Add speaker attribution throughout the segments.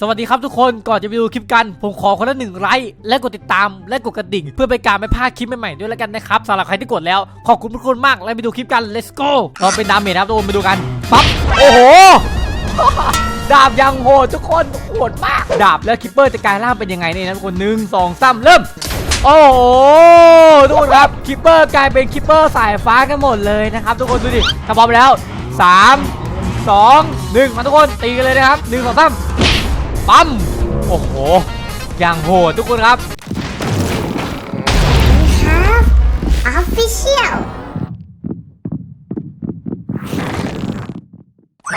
Speaker 1: สวัสดีครับทุกคนก่อนจะไปดูคลิปกัน ผมขอคนละหนึ่งไลค์และกดติดตามและกดกระดิ่ง เพื่อเป็นการไม่พลาดคลิปใหม่ๆด้วยแล้วกันนะครับสำหรับใครที่กดแล้ว ขอบคุณทุกคนมากแล้วไปดูคลิปกัน let's go เราเป็นดาเมจนะครับทุกคนไปดูกันปั๊บโอ้โห ดาบยังโหดทุกคนโหดมาก ดาบแล้วคิปเปอร์จะกลายร่างเป็นยังไงเนี่ยนะทุกคนหนึ่งสองสามเริ่ม โอ้โหทุกคนครับคิปเปอร์กลายเป็นคิปเปอร์สายฟ้ากันหมดเลยนะครับทุกคนดูดิถ้าพร้อมแล้วสามสองหนึ่งมาทุกคนตีกันเลยนะครับหนึ่งสองสาม ปั๊มโอ้โห อย่างโหดทุกคนครับ
Speaker 2: We have official.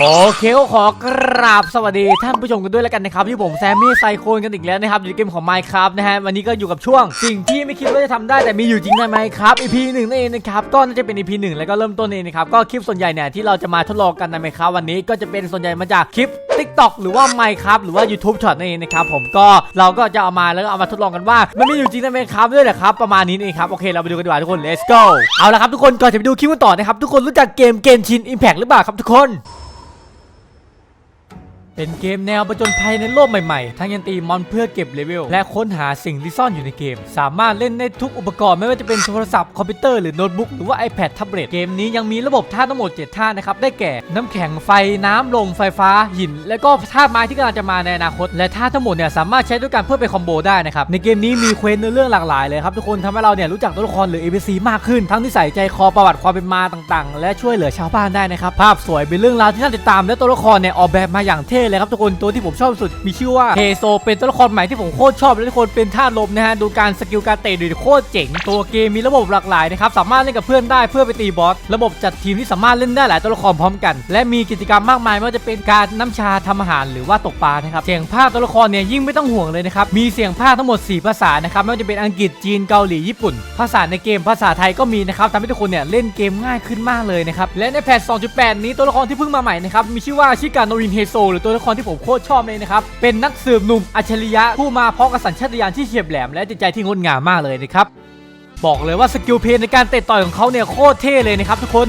Speaker 1: โอเคก็ขอกราบสวัสดีท่านผู้ชมกันด้วยแล้วกันนะครับที่ผมแซมมี่ไซโคนกันอีกแล้วนะครับอยู่ในเกมของ Minecraft นะฮะวันนี้ก็อยู่กับช่วง สิ่งที่ไม่คิดว่าจะทำได้แต่มีอยู่จริงใน Minecraft EP หนึ่งนั่นเองนะครับก็น่าจะเป็น EP หนึ่งแล้วก็เริ่มต้นเองนะครับก็คลิปส่วนใหญ่เนี่ยที่เราจะมาทดลองกันใน Minecraft วันนี้ก็จะเป็นส่วนใหญ่มาจากคลิป TikTok หรือว่า Minecraft หรือว่า YouTube Short นั่นเองนะครับผมก็เราก็จะเอามาแล้วก็เอามาทดลองกันว่ามันมีอยู่จริงใน Minecraft ด้วยเหรอครับประมาณนี้เองครับโอเคเราไปดูกันดีกว่าทุกคน let's go เอาละครับทุกคนก่อนจะไปดูคลิปกันต่อนะครับทุกคนรู้จักเกมเกมชิน Impact หรือเปล่าครับทุกคน เป็นเกมแนวประจนภัยในโลกใหม่ๆ ทั้งยังตีมอนเพื่อเก็บเลเวล และค้นหาสิ่งที่ซ่อนอยู่ในเกม สามารถเล่นได้ทุกอุปกรณ์ไม่ว่าจะเป็นโทรศัพท์คอมพิวเตอร์หรือโน้ตบุ๊กหรือว่า iPad แท็บเล็ตเกมนี้ยังมีระบบท่าทั้งหมด 7 ท่านะครับ ได้แก่ น้ำแข็งไฟน้ำลมไฟฟ้าหิน และก็ท่าไม้ที่กำลังจะมาในอนาคต และท่าทั้งหมดเนี่ยสามารถใช้ด้วยกันเพื่อเป็นคอมโบได้นะครับในเกมนี้มีเควสเนื้อเรื่องหลากหลายเลยครับทุกคนทำให้เราเนี่ยรู้จักตัวละครหรือ NPC มากขึ้น ทั้งที่ใส่ใจคอประวัติความเป็นมาต่างๆ และช่วยเหลือชาวบ้านได้นะครับภาพสวยเป็นเรื่องราวที่น่าติดตามและตัวละครเนี่ยออกแบบมาอย่างเท่เลยครับทุกคนตัวที่ผมชอบสุดมีชื่อว่าเฮโซเป็นตัวละครใหม่ที่ผมโคตรชอบและทุกคนเป็นท่าลมนะฮะดูการสกิลการเตะดูโคตรเจ๋งตัวเกมมีระบบหลากหลายนะครับสามารถเล่นกับเพื่อนได้เพื่อไปตีบอสระบบจัดทีมที่สามารถเล่นได้หลายตัวละครพร้อมกัน และมีกิจกรรมมากมายไม่ว่าจะเป็นการน้ำชาทำอาหารหรือว่าตกปลานะครับเสียงภาคตัวละครเนี่ยยิ่งไม่ต้องห่วงเลยนะครับมีเสียงภาคทั้งหมด 4 ภาษานะครับไม่ว่าจะเป็นอังกฤษจีนเกาหลีญี่ปุ่น ภาษาในเกมภาษาไทยก็มีนะครับทำให้ทุกคนเนี่ยเล่นเกมง่ายขึ้นมากเลยนะครับและในแพท2.8 นี้ตัวละครที่เพิ่งมาใหม่นะครับมีชื่อว่าชิกาโนรินเฮโซหรือตัวละครที่ผมโคตรชอบเลยนะครับ เป็นนักสืบหนุ่มอัจฉริยะผู้มาพร้อมกับสัญชาตญาณที่เฉียบแหลมและจิตใจที่งดงามมากเลยนะครับ บอกเลยว่าสกิลเพลย์ในการเตะต่อยของเขาเนี่ยโคตรเท่เลยนะครับทุกคน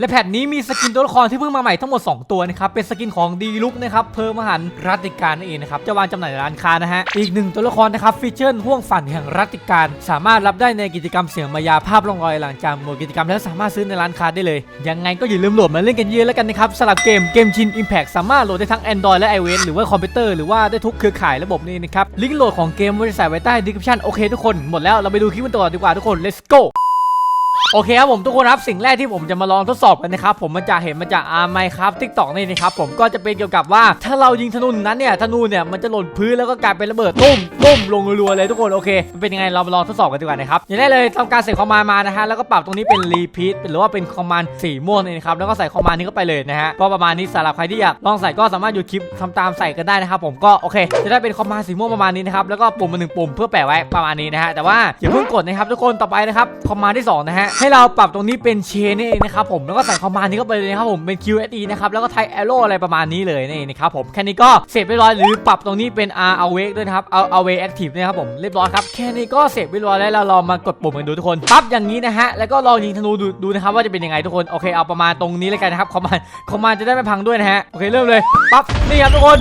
Speaker 1: และแพทนี้มีสกินตัวละครที่เพิ่งมาใหม่ทั้งหมด 2 ตัวนะครับ เป็นสกินของดีลุกนะครับ เพิ่มมหันรัติการนั่นเองนะครับ จะวางจำหน่ายในร้านค้านะฮะ อีกหนึ่งตัวละครนะครับฟีเจอร์ห่วงฝันแห่งรัติการ สามารถรับได้ในกิจกรรมเสียงมายาภาพลองรอยหลังจากหมดกิจกรรมแล้วสามารถซื้อในร้านค้าได้เลย ยังไงก็อย่าลืมโหลดมาเล่นกันเยอะแล้วกันนะครับสำหรับเกมเกมชิน Impact สามารถโหลดได้ทั้ง Android และ iOS หรือว่าคอมพิวเตอร์หรือว่าได้ทุกเครือข่ายระบบนี้นะครับลิงก์โหลดของเกมไว้ใส่ไว้ใต้ description โอเคทุกคนหมดแล้วเราไปดูคลิปกันต่อดีกว่าทุกคน let's go โอเคครับผมทุกคนครับสิ่งแรกที่ผมจะมาลองทดสอบกันนะครับผมมันจะเห็นมาจากอาร์ไมครับทิกตอกนี่นะครับผมก็จะเป็นเกี่ยวกับว่า ถ้าเรายิงธนูนั้นเนี่ยธนูเนี่ยมันจะหล่นพื้นแล้วก็กลายเป็นระเบิดตุ้มตุ้มลงรัวๆเลยทุกคนโอเคมันเป็นยังไงเรามาลองทดสอบกันดีกว่านะครับอย่างแรกเลยทำการใส่คอมมานมานะฮะแล้วก็ปรับตรงนี้เป็นรีพีทหรือว่าเป็นคอมมานสีม่วงนี่นะครับแล้วก็ใส่คอมมานนี้เข้าไปเลยนะฮะก็ประมาณนี้สำหรับใครที่อยากลองใส่ก็สามารถหยุดคลิปทำตามใส่กันได้นะครับผมก็โอเค จะได้เป็นคอมมานสีม่วงประมาณนี้นะครับแล้วก็ปุ่มมาหนึ่งปุ่มเพื่อแปะไว้ประมาณนี้นะฮะแต่ว่าอย่าเพิ่งกดนะครับทุกคนต่อไปนะครับคอมมานที่สองนะฮะให้เราปรับตรงนี้เป็นเชนนี่เองนะครับผมแล้วก็ใส่คอมมานด์นี้เข้าไปเลยนะครับผมเป็น QSE นะครับแล้วก็ไทแอโร่อะไรประมาณนี้เลยนี่นะครับผมแค่นี้ก็เสร็จเรียบร้อยหรือปรับตรงนี้เป็น R awake ด้วยนะครับเอา awake active นะครับผมเรียบร้อยครับแค่นี้ก็เสร็จเรียบร้อยแล้วเราลองมากดปุ่มกันดูทุกคนปั๊บอย่างนี้นะฮะแล้วก็ลองยิงธนูดูดูนะครับว่าจะเป็นยังไงทุกคนโอเคเอาประมาณตรงนี้เลยกันนะครับคอมมานด์คอมมานด์จะได้ไม่พังด้วยนะฮะโอเคเริ่มเลยปั๊บนี่ครับทุกคน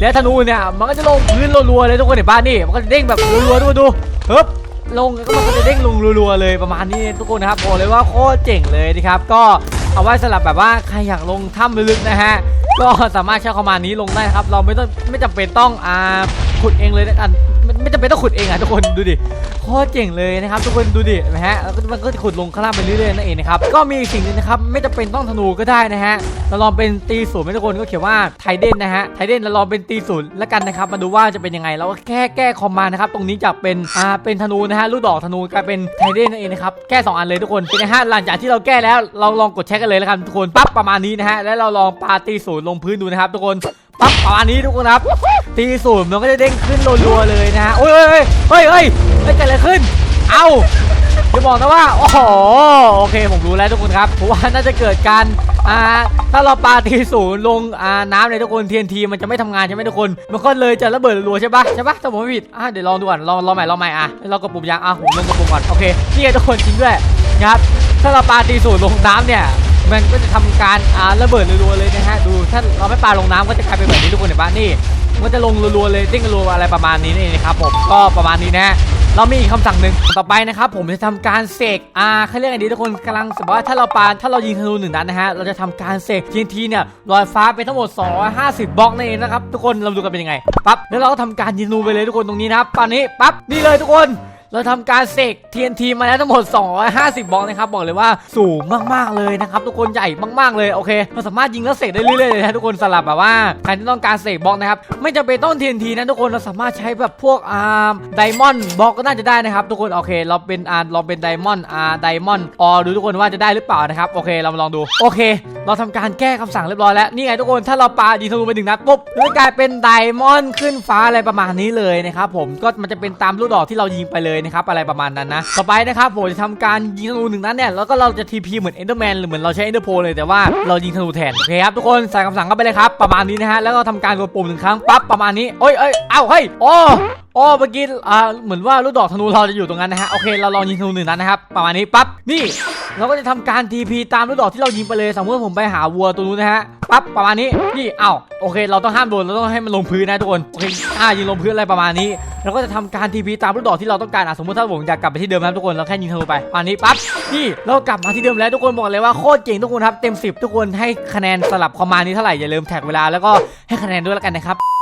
Speaker 1: แล้วธนูเนี่ยมันก็จะลงพื้นรัวๆเลยทุกคนเห็นป่ะนี่มันก็จะเด้งแบบรัวๆดูดูฮึบ ลงแล้วก็มันก็จะเด้งลงรัวๆเลยประมาณนี้ทุกคนนะครับบอกเลยว่าโคตรเจ๋งเลยนะครับก็เอาไว้สำหรับแบบว่าใครอยากลงถ้ำลึกๆนะฮะก็สามารถใช้คอมมานด์นี้ลงได้ครับ เราไม่ต้องไม่จำเป็นต้องอ่าขุดเองเลยนะกันไม่ไม่จำเป็นต้องขุดเองอะทุกคนดูดิโคตรเจ๋งเลยนะครับ ทุกคนดูดินไหมฮะแล้วก็มันก็จะขุดลงข้างล่างไปเรื่อยๆนั่นเองนะครับก็มีอีกสิ่งหนึงนะครับไม่จำเป็นต้องธนูก็ได้นะฮะเราลองเป็นตีศูนย์ไหมทุกคนก็เขียนว่าไทเดนนะฮะไทเดนเราลองเป็นตีศูนย์แล้วกันนะครับมาดูว่าจะเป็นยังไงเราก็แค่แก้คอมมานะครับตรงนี้จากเป็นอ่าเป็นธนูนะฮะลูกดอกธนูกลายเป็นไทเดนนั่นเองนะครับแก้สองอันเลยทุกคนเป็นนะฮะหลังจากที่เราแก้แล้วเราลองกดแช็คกันเลยแล้วกันทุกคนปั๊บประมาณนี้นะฮะแล้วเราลองปาตีศูนย์ลงพื้นดูนะครับทุกคนปั๊บประมาณนี้ทุกคนครับ ตีศูนย์มันก็จะเด้งขึ้นรัวๆเลยนะฮะโอ้ยเฮ้ยเฮ้ยเฮ้ยเฮ้ยเกิดอะไรขึ้น เอ้าจะบอกนะว่าโอ้โหโอเคผมรู้แล้วทุกคนครับเพราะว่าน่าจะเกิดการอ่าถ้าเราปาทีศูนย์ลงอ่าน้ำในยทุกคน TNT มันจะไม่ทำงานใช่ไหมทุกคน มันก็เลยจะระเบิดรัวใช่ปะใช่ปะถ้าผมไม่ผิดอะเดี๋ยวลองดูก่อนลองลองใหม่ลองใหม่อะเรากดปุ่มยางอะผมลงกดปุ่มก่อนโอเคนี่ไงทุกคนจริงด้วยนะครับถ้าเราปาตีศูนย์ลงน้ำเนี่ยมันก็จะทำการอ่าระเบิดรัวๆเลยนะฮะดูถ้าเราไม่ปาลงน้ำก็จะกลายเป็นแบบนี้ทุกคนเห็นปะนี่ มันจะลงรัวๆเลยเด้งรัวอะไรประมาณนี้นี่นะครับผมก็ประมาณนี้นะเรามีอีกคำสั่งหนึ่งต่อไปนะครับผมจะทำการเสกอ่าเขาเรียกไงดีทุกคนกำลังสมมติว่าถ้าเราปาถ้าเรายิงธนูหนึ่งนัดนะฮะเราจะทำการเสกทันทีเนี่ยลอยฟ้าไปทั้งหมด 250 บล็อกนั่นเองนะครับทุกคนเราดูกันเป็นยังไงปั๊บแล้วเราก็ทำการยิงธนูไปเลยทุกคนตรงนี้นะครับตอนนี้ปั๊บนี่เลยทุกคน เราทำการเสก TNT มาแล้วทั้งหมด 250 บล็อกนะครับ บอกเลยว่าสูงมากๆเลยนะครับ ทุกคนใหญ่มากๆเลยโอเคเราสามารถยิงแล้วเสกได้เรื่อยๆเลยนะทุกคนสลับแบบว่าใครที่ต้องการเสกบล็อกนะครับไม่จำเป็นต้อง TNT นะทุกคนเราสามารถใช้แบบพวกอ่าไดมอนด์บล็อกก็น่าจะได้นะครับ ทุกคนโอเค เราเป็นอ่าเราเป็นไดมอนด์อ่าไดมอนด์ออดูทุกคนว่าจะได้หรือเปล่านะครับโอเคเรามาลองดูโอเค เราทำการแก้คำสั่งเรียบร้อยแล้วนี่ไงทุกคนถ้าเราปาดีทะลุไปหนึ่งนัดปุ๊บมันกลายเป็นไดมอนด์ขึ้นฟ้าอะไรประมาณนี้เลยนะครับผมก็มันจะเป็นตามลูกดอกที่เรายิงไปเลยนะครับอะไรประมาณนั้นนะต่อไปนะครับผมจะทำการยิงธนูหนึ่งนัดเนี่ยแล้วก็เราจะทีพีเหมือนเอนเดอร์แมนหรือเหมือนเราใช้เอนเดอร์โพเลยแต่ว่าเรายิงธนูแทนโอเคครับทุกคนใส่คำสั่งเข้าไปเลยครับประมาณนี้นะฮะแล้วก็ทำการกดปุ่มหนึ่งครั้งปั๊บประมาณนี้เอ้ยเอ้ยเอ้าเฮ้ยโอ้โอ้เมื่อกี้อ่าเหมือนว่าลูกดอกธนูเราจะอยู่ตรงนั้นนะฮะโอเคเราลองยิงธนูหนึ่งนัดนะครับประมาณนี้ปั๊บนี่เราก็จะทำการ TP ตามลูกดอกที่เรายิงไปเลย สมมติผมไปหาวัวตัวนู้นนะฮะ ปั๊บประมาณนี้นี่เอ้าโอเค เราต้องห้ามโดนเราต้องให้มันลงพื้นนะทุกคนโอเคอ่ายิงลงพื้นอะไรประมาณนี้เราก็จะทำการทีพีตามลูกดอกที่เราต้องการอะสมมติถ้าผมอยากกลับไปที่เดิมนะครับทุกคนเราแค่ยิงธนูไปประมาณนี้ปั๊บนี่เรากลับมาที่เดิมแล้วทุกคนบอกเลยว่าโคตรเก่งทุกคนครับเต็ม 10 ทุกคนให้คะแนนสลับคอมมานนี้เท่าไหร่อย่าลืมแท็กเวลาแล้วก็ให้คะแนนด้วยแล้วกันนะครับ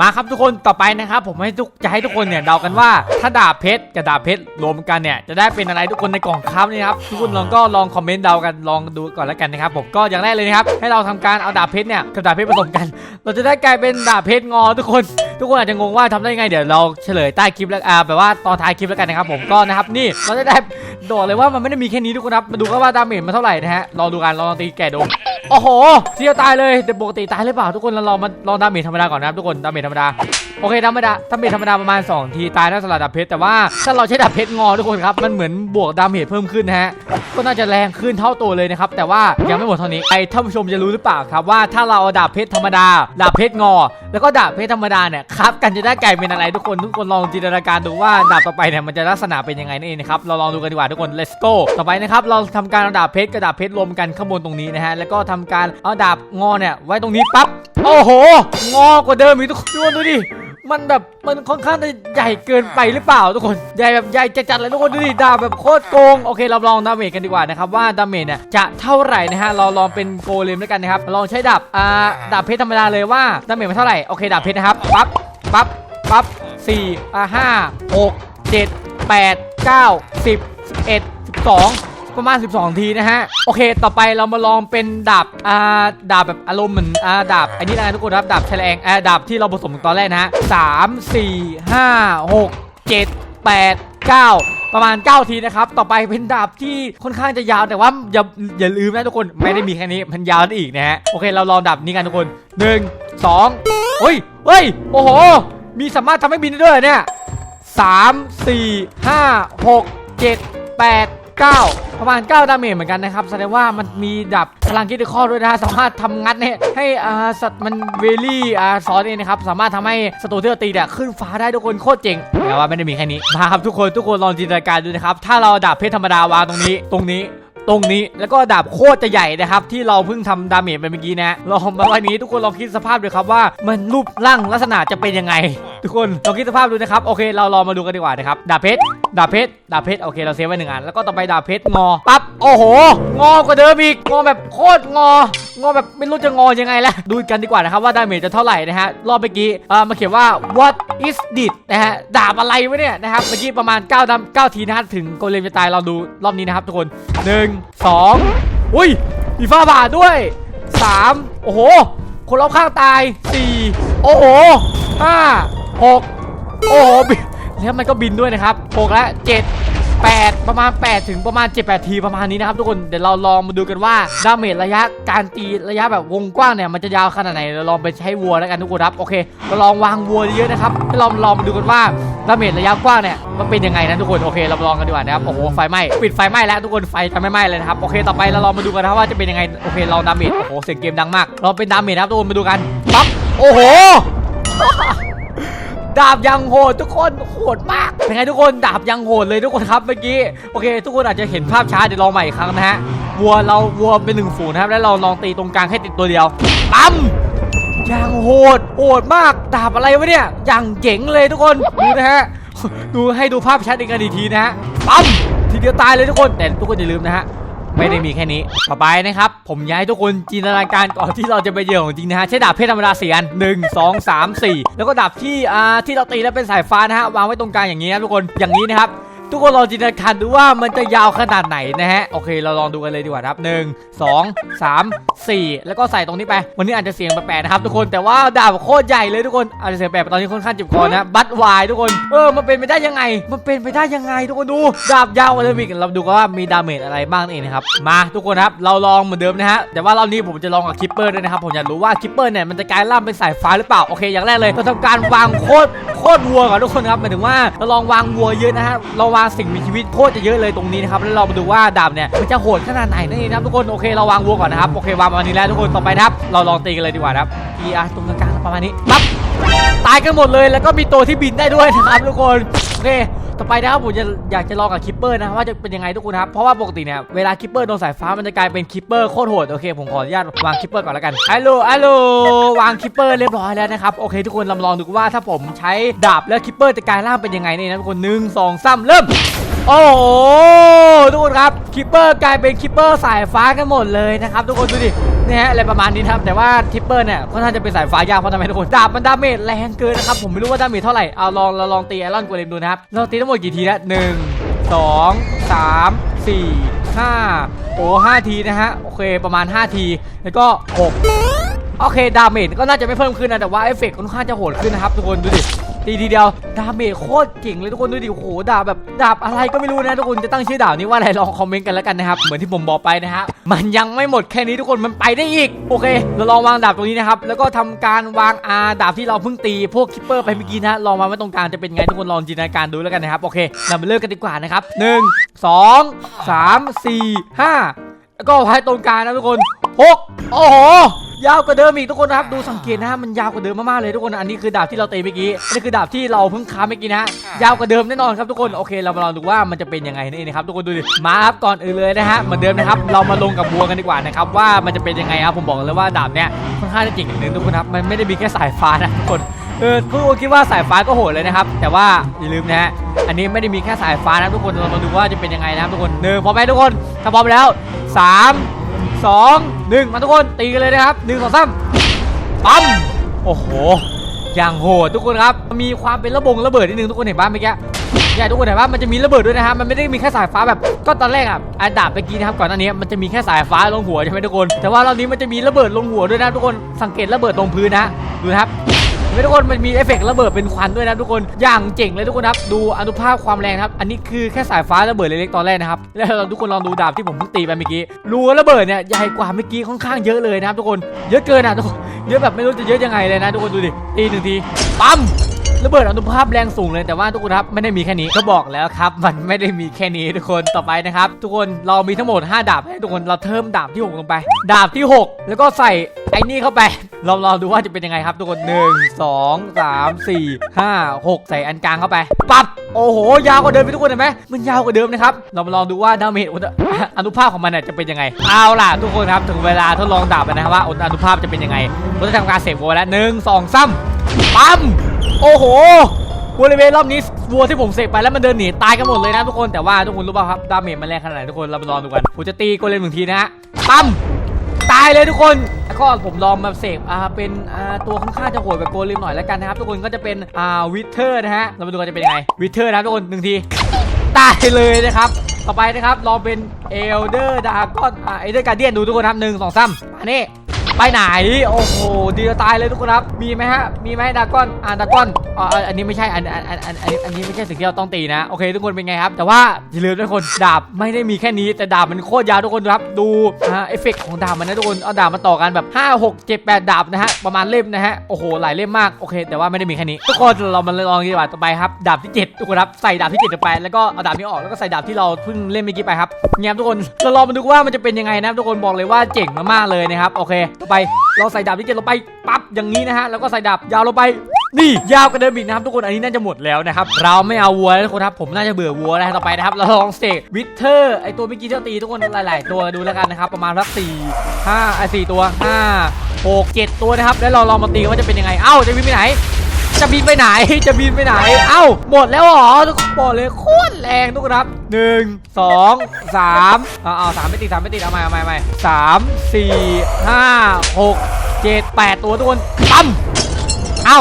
Speaker 1: มาครับทุกคนต่อไปนะครับ ผมให้ทุกจะให้ทุกคนเนี่ยเดากันว่าถ้าดาบเพชรกับดาบเพชรรวมกันเนี่ยจะได้เป็นอะไรทุกคนในกล่องครับนี่ครับทุกคนลองก็ลองคอมเมนต์เดากันลองดูก่อนแล้วกันนะครับผมก็อย่างแรกเลยนะครับให้เราทำการเอาดาบเพชรเนี่ยกับดาบเพชรผสมกัน เราจะได้กลายเป็นดาบเพชรงอทุกคน ทุกคนอาจจะงงว่าทำได้ไงเดี๋ยวเราเฉลยใต้คลิปแล้วอ่าแบบว่าตอนท้ายคลิปแล้วกันนะครับผมก็นะครับนี่เราจะได้บอกเลยว่ามันไม่ได้มีแค่นี้ทุกคนครับมาดูกันว่าดาเมจมันเท่าไหร่นะฮะลองดูกันลองตีแก่ดู โอ้โหเสียวตายเลยแต่ปกติตายหรือเปล่าทุกคนเราลองมาลองดาเมจธรรมดาก่อนนะครับทุกคนดาเมจธรรมดา โอเคธรรมดาดาเมจธรรมดาประมาณ 2 ทีตายแล้วสลัดดาบเพชรแต่ว่าถ้าเราใช้ดาบเพชรงอทุกคนครับมันเหมือนบวกดาเมจเพิ่มขึ้นนะฮะก็น่าจะแรงขึ้นเท่าตัวเลยนะครับแต่ว่ายังไม่หมดเท่านี้ไอ้ท่านผู้ชมจะรู้หรือเปล่าครับว่าถ้าเราเอาดาบเพชรธรรมดาดาบเพชรงอ แล้วก็ดาบเพชรธรรมดาเนี่ยครับกันจะได้ไกลายเป็นอะไรทุกคนทุกคนลองจินตนาการดูว่าดาบต่อไปเนี่ยมันจะลักษณะเป็นยังไงนั่นเองนะครับเราลองดูกันดีกว่าทุกคน let's go ต่อไปนะครับเราทำการเอาดาบเพชรกับดาบเพชรรวมกันข้างบนตรงนี้นะฮะแล้วก็ทำการเอาดาบงอเนี่ยไว้ตรงนี้ปั๊บโอ้โห งอกว่าเดิมอีกทุกคนดูดิ มันแบบมันค่อนข้างจะใหญ่เกินไปหรือเปล่าทุกคนใหญ่แบบใหญ่จัดๆเลยทุกคนดูดิดาบแบบโคตรโกงโอเคเราลองดาเมจกันดีกว่านะครับว่าดาเมจเนี่ยจะเท่าไหร่นะฮะเราลองเป็นโกเลมด้วยกันนะครับลองใช้ดาบอ่าดาบเพชรธรรมดาเลยว่าดาเมจมันเท่าไหร่โอเคดาบเพชรนะครับปั๊บปั๊บปั๊บสี่อ่าห้าหกเจ็ดแปดเก้าสิบสิบเอ็ดสิบสอง ประมาณ 12 ทีนะฮะ โอเค ต่อไปเรามาลองเป็นดาบ อ่า ดาบแบบอารมณ์เหมือน อ่า ดาบ อันนี้นะทุกคนครับ ดาบแฉลงอ่าดาบที่เราผสมตอนแรกนะฮะสามสี่ห้าหกเจ็ดแปดเก้าประมาณ 9 ทีนะครับ ต่อไปเป็นดาบที่ค่อนข้างจะยาวแต่ว่าอย่าอย่าลืมนะทุกคน ไม่ได้มีแค่นี้ มันยาวได้อีกนะฮะ โอเค เราลองดาบนี้กันทุกคนหนึ่งสองเฮ้ย เฮ้ย โอ้โห มีสามารถทำให้บินได้ด้วยเหรอเนี่ยสามสี่ห้าหกเจ็ดแปด เก้าประมาณ 9 ดาเมจเหมือนกันนะครับ แสดงว่ามันมีดับพลังคิดข้อด้วยนะสามารถทำงัดเนี่ยให้อ่าสัตว์มันเวลี่อ่าซอนเองนะครับ สามารถทำให้ศัตรูที่เราตีเนี่ยขึ้นฟ้าได้ทุกคนโคตรเจ๋งแต่ว่าไม่ได้มีแค่นี้มาครับทุกคนทุกคนลองจินตนาการดูนะครับ ถ้าเราดาบเพชรธรรมดาวางตรงนี้ ตรงนี้ตรงนี้แล้วก็ดาบโคตรจะใหญ่นะครับ ที่เราเพิ่งทำดาเมจไปเมื่อกี้นะลองมาไว้นี้ทุกคนลองคิดสภาพดูครับว่ามันรูปร่างลักษณะจะเป็นยังไง ทุกคนลองคิดสภาพดูนะครับโอเค เราลองมาดูกันดีกว่านะครับดาบเพชรดาบเพชรดาบเพชรโอเคเราเซฟไว้หนึ่งอันแล้วก็ต่อไปดาบเพชรงอปั๊บโอ้โห งอกว่าเดิมอีกงอแบบโคตรงองอแบบไม่รู้จะงอยังไงแล้วดูกันดีกว่านะครับว่าดาเมจจะเท่าไหร่นะฮะรอบเมื่อกี้เอ่อมาเขียนว่า what is this นะฮะดาบอะไรวะเนี่ยนะครับเมื่อกี้ประมาณ9ดำ9ทีนะฮะถึงโกเลมจะตายเราดูรอบนี้นะครับทุกคนหนึ่งสองอุ้ยมีฟ้าบาด้วยสามโอ้โห คนรอบข้างตายสี่โอ้โหห้า หกโอ้โหแล้วมันก็บินด้วยนะครับหกและเจ็ดแปดประมาณ 8 ถึงประมาณ 7 8 ทีประมาณนี้นะครับทุกคนเดี๋ยวเราลองมาดูกันว่าดาเมจระยะการตีระยะแบบวงกว้างเนี่ยมันจะยาวขนาดไหนเราลองไปใช้วัวแล้วกันทุกคนครับโอเคเราลองวางวัวเยอะนะครับให้เราลองมาดูกันว่าดาเมจระยะกว้างเนี่ยมันเป็นยังไงนะทุกคนโอเคเราลองกันดีกว่านะครับโอ้โหไฟไหม้ปิดไฟไหม้แล้วทุกคนไฟจะไม่ไหม้เลยนะครับโอเคต่อไปเราลองมาดูกันนะว่าจะเป็นยังไงโอเคเราดาเมจโอ้โหเสียงเกมดังมากเราเป็นดาเมจนะครับทุกคนมาดูกันปั๊บโอ้โห ดาบยังโหดทุกคนโหดมากเป็นไงทุกคนดาบยังโหดเลยทุกคนครับเมื่อกี้โอเค ทุกคนอาจจะเห็นภาพช้าเดี๋ยวลองใหม่อีกครั้งนะฮะวัวเราวัวเป็นหนึ่งฝูงนะครับแล้วเราลองตีตรงกลางให้ติดตัวเดียวปั๊มอย่างโหดโหดมากดาบอะไรวะเนี่ยอย่างเจ๋งเลยทุกคนดูนะฮะดูให้ดูภาพชัดอีกกันอีกทีนะฮะปั๊มทีเดียวตายเลยทุกคนแต่ทุกคนอย่าลืมนะฮะ ไม่ได้มีแค่นี้ ต่อไปนะครับ ผมย้ายทุกคนจินตนาการก่อนที่เราจะไปเจอของจริงนะฮะ ใช้ดาบเพชรธรรมดาสี่อันหนึ่งสองสามสี่แล้วก็ดาบที่อ่าที่เราตีแล้วเป็นสายฟ้านะฮะ วางไว้ตรงกลางอย่างนี้นะทุกคน อย่างนี้นะครับ ทุกคนลองจินตนาการดูว่ามันจะยาวขนาดไหนนะฮะโอเค เราลองดูกันเลยดีกว่านะครับหนึ่งสองสามสี่แล้วก็ใส่ตรงนี้ไป วันนี้อาจจะเสียงแปลกๆนะครับทุกคนแต่ว่าดาบโคตรใหญ่เลยทุกคนอาจจะเสียงแปลกตอนนี้ค่อนข้างเจ็บคอนะบัตวายทุกคนเออมันเป็นไปได้ยังไง มันเป็นไปได้ยังไง ทุกคนดูดาบยาวกว่าเดิมอีกเราดูกันว่ามีดาเมจอะไรบ้างนั่นเองนะครับมาทุกคนครับเราลองเหมือนเดิมนะฮะแต่ว่ารอบนี้ผมจะลองกับคิปเปอร์ด้วยนะครับผมอยากรู้ว่าคิปเปอร์เนี่ยมันจะกลายร่างเป็นสายฟ้าหรือเปล่าโอเคอย่างแรกเลยเราทำการวางโคตรโคตรวัวก่อนทุกคนครับหมายถึงว่าเราลองวางวัวเยอะนะฮะเราวางสิ่งมีชีวิตโคตรจะเยอะเลยตรงนี้นะครับแล้วเรามาดูว่าดาบเนี่ยมันจะโหดขนาดไหนนั่นเองนะครับทุกคนโอเคเราวางวัวก่อนนะครับโอเควางประมาณนี้แล้วทุกคนต่อไปนะครับเราลองตีกันเลยดีกว่านะครับอีอาร์ตรงกลางประมาณนี้ปั๊บ ตายกันหมดเลยแล้วก็มีตัวที่บินได้ด้วยนะครับทุกคนโอเคต่อไปนะครับผมจะอยากจะลองกับคิปเปอร์นะว่าจะเป็นยังไงทุกคนครับเพราะว่าปกติเนี่ยเวลาคิปเปอร์โดนสายฟ้ามันจะกลายเป็นคิปเปอร์โคตรโหดโอเคผมขออนุญาตวางคิปเปอร์ก่อนแล้วกันฮัลโหลฮัลโหลวางคิปเปอร์เรียบร้อยแล้วนะครับโอเค ทุกคนลองลองดูว่าถ้าผมใช้ดาบแล้วคิปเปอร์จะกลายร่างเป็นยังไงนี่นะทุกคนหนึ่งสองสามเริ่ม โอ้โหทุกคนครับคิปเปอร์กลายเป็นคิปเปอร์สายฟ้ากันหมดเลยนะครับทุกคนดูดิเนี่ยฮะอะไรประมาณนี้นะครับแต่ว่าคิปเปอร์เนี่ยค่อนข้างจะเป็นสายฟ้ายากเพราะทำไมทุกคนดาบมันดาเมจแรงเกินนะครับผมไม่รู้ว่าดาเมจเท่าไหร่เอาลองเราลองตีไอรอนโกเลมดูนะครับเราตีทั้งหมดกี่ทีนะหนึ่งสองสามสี่ห้าโอ้ห้าทีนะฮะโอเคประมาณ 5 ทีแล้วก็หกโอเคดาเมจก็น่าจะไม่เพิ่มขึ้นนะแต่ว่าเอฟเฟกต์ค่อนข้างจะโหดขึ้นนะครับทุกคนดูดิ ตีทีเดียวดาเมจโคตรเก่งเลยทุกคนดูดิโอ้โหดาบแบบดาบอะไรก็ไม่รู้นะทุกคนจะตั้งชื่อดาบนี้ว่าอะไรลองคอมเมนต์กันแล้วกันนะครับเหมือนที่ผมบอกไปนะฮะมันยังไม่หมดแค่นี้ทุกคนมันไปได้อีกโอเค เราลองวางดาบตรงนี้นะครับแล้วก็ทำการวางอาดาบที่เราเพิ่งตีพวกคิปเปอร์ไปเมื่อกี้นะลองวางไว้ตรงกลางจะเป็นไงทุกคนลองจินตนาการดูแล้วกันนะครับโอเคเรามาเริ่มกันดีกว่านะครับหนึ่งสองสามสี่ห้าแล้วก็ไว้ตรงกลางนะทุกคนหกโอ้โห ยาวกว่าเดิมอีกทุกคนนะครับดูสังเกตนะฮะมันยาวกว่าเดิมมากๆเลยทุกคนอันนี้คือดาบที่เราตีเมื่อกี้อันนี้คือดาบที่เราเพิ่งค้าเมื่อกี้นะฮะยาวกว่าเดิมแน่นอนครับทุกคนโอเคเรามาลองดูว่ามันจะเป็นยังไงนั่นเองนะครับทุกคนดูดิมาครับก่อนอื่นเลยนะฮะเหมือนเดิมนะครับเรามาลงกับบัวกันดีกว่านะครับว่ามันจะเป็นยังไงครับผมบอกเลยว่าดาบเนี้ยค่อนข้างจะเจ๋งอย่างหนึ่งทุกคนครับมันไม่ได้มีแค่สายฟ้านะทุกคนเออทุกคนคิดว่าสายฟ้าก็โหดเลยนะครับแต่ว่าอย่าลืมนะฮะอันนี้ไม่ได้มีแค่สายฟ้านะทุกคนเรามาดูว่าจะเป็นยังไงนะครับทุกคนหนึ่งพร้อมไหมทุกคนถ้าพร้อมแล้วสาม สองหนึ่งมาทุกคนตีกันเลยนะครับหนึ่งสองสามปั๊มโอ้โห อย่างโหดทุกคนครับ มีความเป็นระบงระเบิดนิดนึงทุกคนเห็นป่ะเมื่อกี้ใช่ทุกคนเห็นป่ะมันจะมีระเบิดด้วยนะครับมันไม่ได้มีแค่สายฟ้าแบบก็ตอนแรกอะไอ้ดาบเมื่อกี้นะครับก่อนหน้านี้มันจะมีแค่สายฟ้าลงหัวใช่ไหมทุกคน แต่ว่ารอบนี้มันจะมีระเบิดลงหัวด้วยนะทุกคนสังเกตระเบิดตรงพื้นนะดูนะครับ เห็นไหมทุกคนมันมีเอฟเฟกต์ระเบิดเป็นควันด้วยนะทุกคนอย่างเจ๋งเลยทุกคนครับดูอนุภาพความแรงครับอันนี้คือแค่สายฟ้าระเบิดเล็กๆตอนแรกนะครับแล้วเราทุกคนลองดูดาบที่ผมเพิ่งตีไปเมื่อกี้รูระเบิดเนี่ยใหญ่กว่าเมื่อกี้ค่อนข้างเยอะเลยนะครับทุกคนเยอะเกินอะทุกคนเยอะแบบไม่รู้จะเยอะยังไงเลยนะทุกคนดูดิตีหนึ่งทีปั๊มระเบิดอนุภาพแรงสูงเลยแต่ว่าทุกคนครับไม่ได้มีแค่นี้ก็บอกแล้วครับ มันไม่ได้มีแค่นี้ทุกคนต่อไปนะครับ ทุกคนเรามีทั้งหมด 5 ดาบให้ทุกคนเราเพิ่มดาบที่ 6 ลงไป ดาบที่ 6 แล้วก็ใส่ไอ้นี่เข้าไป เราลองดูว่าจะเป็นยังไงครับทุกคน1 2 3 4 5 6ใส่อันกลางเข้าไปปั๊บโอ้โห ยาวกว่าเดิมไปทุกคนเห็นไหมมันยาวกว่าเดิมนะครับ เรามาลองดูว่าดาเมจอนุภาพของมันเนี่ยจะเป็นยังไง เอาล่ะทุกคนครับถึงเวลาทดลองดาบนะครับว่าอนุภาพจะเป็นยังไงเราจะทำการเสกวัวแล้วหนึ่งสองสามปั๊มโอ้โหบริเวณรอบนี้วัวที่ผมเสกไปแล้วมันเดินหนีตายกันหมดเลยนะทุกคนแต่ว่าทุกคนรู้ป่ะครับดาเมจมันแรงขนาดไหนทุกคนเรามาลองดูกันผมจะตีโกเลมหนึ่งทีนะฮะปั๊ม ตายเลยทุกคน แล้วก็ผมลองมาเสกอ่าเป็นอ่าตัวค่อนข้างจะโหดแบบโกลิมหน่อยแล้วกันนะครับ ทุกคนก็จะเป็นอ่าวิเทอร์นะฮะเรามาดูกันจะเป็นยังไงวิเทอร์นะครับทุกคนหนึ่งทีตายเลยนะครับต่อไปนะครับลองเป็นเอลเดอร์ดากอนอ่าเอลเดอร์การเดียนดูทุกคนครับหนึ่งสองสามอันนี้ ไปไหน โอ้โห ดีจะตายเลยทุกคนครับ มีไหมฮะ มีไหมดากอน อ่าดากอนอ๋ออันนี้ไม่ใช่ อัน อัน อัน อัน อันนี้ไม่ใช่สิ่งที่เราต้องตีนะ โอเค ทุกคนเป็นไงครับ แต่ว่าอย่าลืมทุกคน ดาบไม่ได้มีแค่นี้ แต่ดาบมันโคตรยาวทุกคนครับ ดูอ่าเอฟเฟกต์ของดาบมันนะทุกคน เอาดาบมาต่อกันแบบ5 6 7 8 ดาบนะฮะ ประมาณเล่มนะฮะ โอ้โห หลายเล่มมาก โอเค แต่ว่าไม่ได้มีแค่นี้ ทุกคน เรามาลองดีกว่าต่อไปครับ ดาบที่ 7 ทุกคนครับ ใส่ดาบที่7ลงไป แล้วก็เอาดาบนี้ออก แล้วก็ใส่ดาบที่เราเพิ่งเล่นเมื่อกี้ไปครับเงียบทุกคนเราลองมาดูว่ามันจะเป็นยังไงนะทุกคนบอกเลยว่าเจ๋งมากๆเลยนะครับโอเคลงไป เราใส่ดาบที่เจ็ดลงไปปั๊บอย่างนี้นะฮะแล้วก็ใส่ดาบยาวลงไปนี่ยาวกว่าเดิมอีกนะครับทุกคนอันนี้น่าจะหมดแล้วนะครับเราไม่เอาวัวแล้วทุกคนครับผมน่าจะเบื่อวัวแล้วต่อไปนะครับเราลองเสกวิเทอร์ไอตัวเมื่อกี้ที่เราตีทุกคนหลาย ๆ ตัวดูแล้วกันนะครับประมาณสักสี่ห้าไอสี่ตัวห้าหกเจ็ดตัวนะครับแล้วเราลองมาตีว่าจะเป็นยังไงเอ้าจะวิ่งไปไหน จะบินไปไหนจะบินไปไหน เอ้าหมดแล้วเหรอทุกคนบอกเลยโคตรแรงทุกคนครับหนึ่งสองสามเอาเอาสามไม่ติดสามไม่ติดเอาใหม่เอาใหม่เอาใหม่สามสี่ห้าหกเจ็ดแปดตัวทุกคนปั๊มเอ้า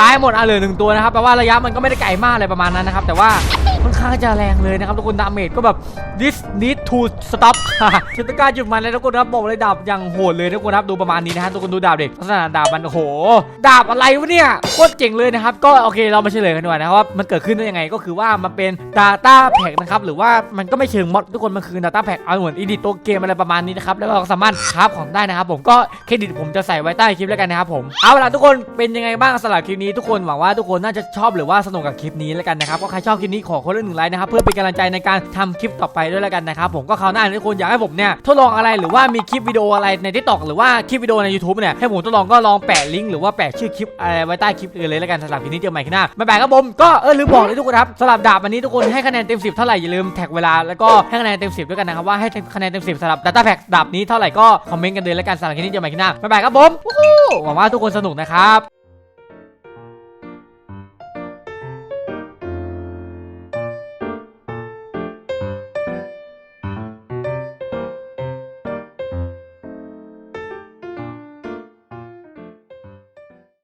Speaker 1: ตายหมดอะเหลือหนึ่งตัวนะครับแปลว่าระยะมันก็ไม่ได้ไกลมากเลยประมาณนั้นนะครับ แต่ว่า ค่อนข้างจะแรงเลยนะครับทุกคนดาเมจก็แบบ this need to stop ฉันต้องการหยุดมันเลยทุกคนครับบอกเลยดาบอย่างโหดเลยทุกคนครับดูประมาณนี้นะฮะทุกคนดูดาบเด็กลักษณะดาบมันโห ดาบอะไรวะเนี่ยโคตรเจ๋งเลยนะครับ ก็โอเคเรามาเฉลยกันดีกว่านะครับว่ามันเกิดขึ้นได้ยังไงก็คือว่ามันเป็น Data Pack นะครับหรือว่ามันก็ไม่เชิงมอดทุกคนมันคือ Data Pack เอาเหมือนอีดิตตัวเกมอะไรประมาณนี้นะครับแล้วก็สามารถคราฟของได้นะครับผมก็เครดิตผมจะใส่ไว้ใต้คลิปแล้วกันนะครับผมเอาล่ะทุกคนเป็นยังไงบ้างสำหรับคลิปนี้ทุกคนหวังว่าทุกคนน่าจะชอบหรือว่าสนุกกับคลิปนี้แล้วกันนะครับก็ใครชอบคลิปนี้ขอคนละหนึ่งไลค์นะครับเพื่อเป็นกำลังใจในการทำคลิปต่อไปด้วยแล้วกันนะครับผมก็คราวหน้าทุกคนอยากให้ผมเนี่ยทดลองอะไรหรือว่ามีคลิปวิดีโออะไรใน t ิ k t o k หรือว่าคลิปวิดีโอใน YouTube เนี่ยให้ผมทดลองก็ลองแปะลิงก์หรือว่าแปะชื่อคลิปอะไรไว้ใต้คลิปอื่นเลยแล้วกันสำหรับคลิปนี้เจอกันใหม่คลิปหน้าบ๊ายบายครับผมก็เออลืมบอกเลยทุกคนครับสำหรับดาบอันนี้ทุกคนให้คะแนนเต็ม10 เท่าไหร่อย่าลืมแท็กเวลาแล้วก็ให้คะแนนเต็ม10ด้วยกันนะครับว่าให้คะแนนเต็ม10สำหรับ Data Pack ดาบนี้เท่าไหร่ก็คอมเมนต์กันเลยแล้วกันสำหรับคลิปนี้เจอใหม่คลิปหน้าบ๊ายครับผมหวังว่าทุกคนสนุกนะครับ